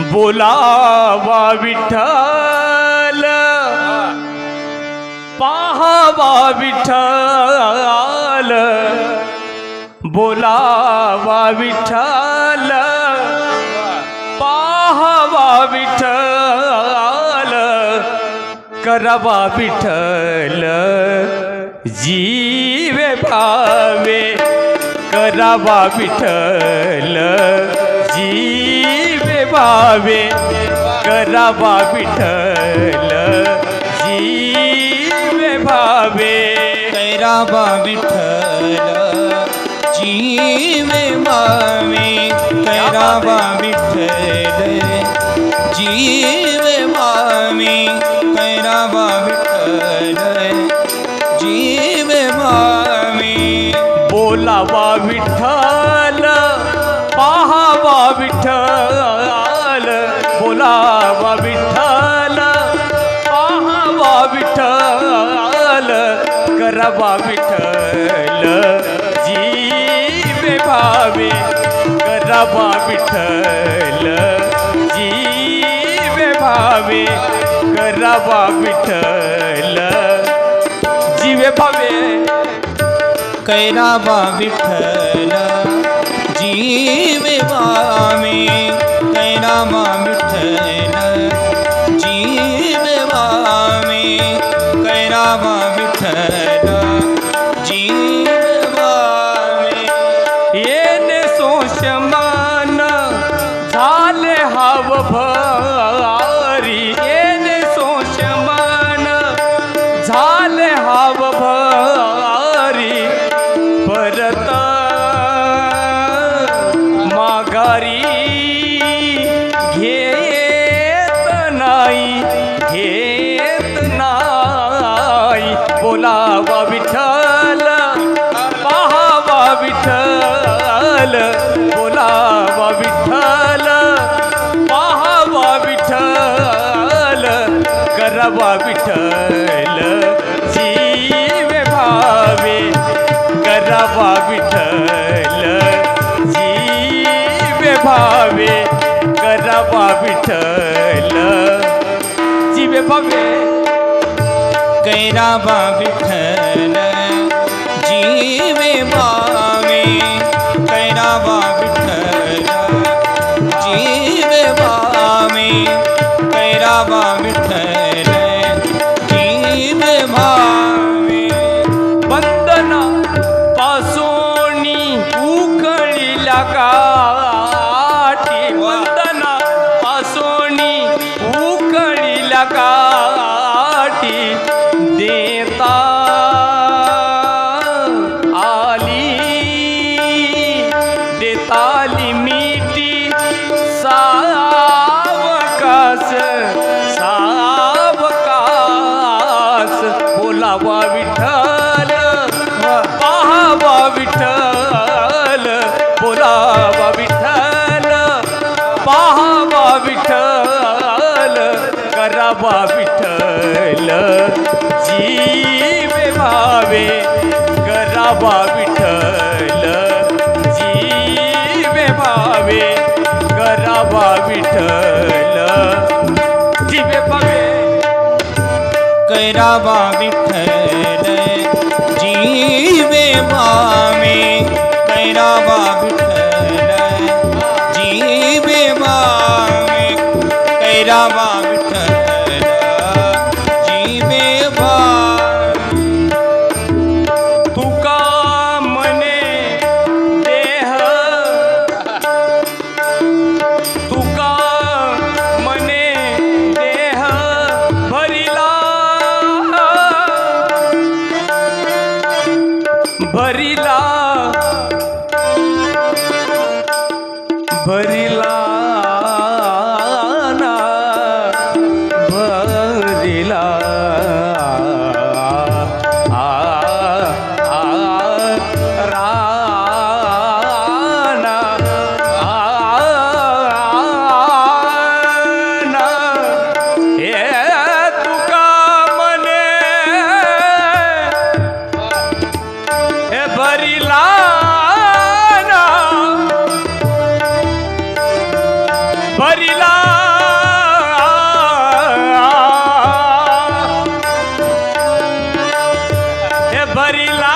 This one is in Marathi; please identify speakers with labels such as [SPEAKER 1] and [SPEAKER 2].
[SPEAKER 1] बोलावा विठ्ठल. पाहावा विठ्ठल. बोलावा विठ्ठल. पाहावा विठ्ठल. करावा विठ्ठल. जीवे भावे. करावा विठ्ठल. जी भावे करावा विठ्ठल. जीवे भावे.
[SPEAKER 2] कैराबा विठ्ठल. जीवे मावे कैराबा विठ्ठल. जीवे मावे कैराबा विठ्ठल. जीवे मावे
[SPEAKER 1] बोलावा विठ्ठल. बोलावा विठ्ठल पाहावा विठ्ठल, करावा विठ्ठल, जीवे भावे, करावा विठ्ठल, जीवे भावे, करावा विठ्ठल, जीवे भावे।
[SPEAKER 2] कैराबा विठ्ठल, जीवे मावे मिथन जीनवामि कैरामा मिठन
[SPEAKER 1] जीनवामि मान सोसमान हाव भा करावा विठ्ठल जीवे भावे करावा विठ्ठल जीवे भावे करावा विठ्ठल जीवे भावे
[SPEAKER 2] कैराबा विठ्ठल जीवे मावे कैराबा विठ्ठल जीवे
[SPEAKER 1] भावे करावा विठ्ठल. जीवे भावे करावा विठ्ठल. जीवे भावे करावा विठ्ठल. जीवे
[SPEAKER 2] मावे. कैराबा बरी भरिला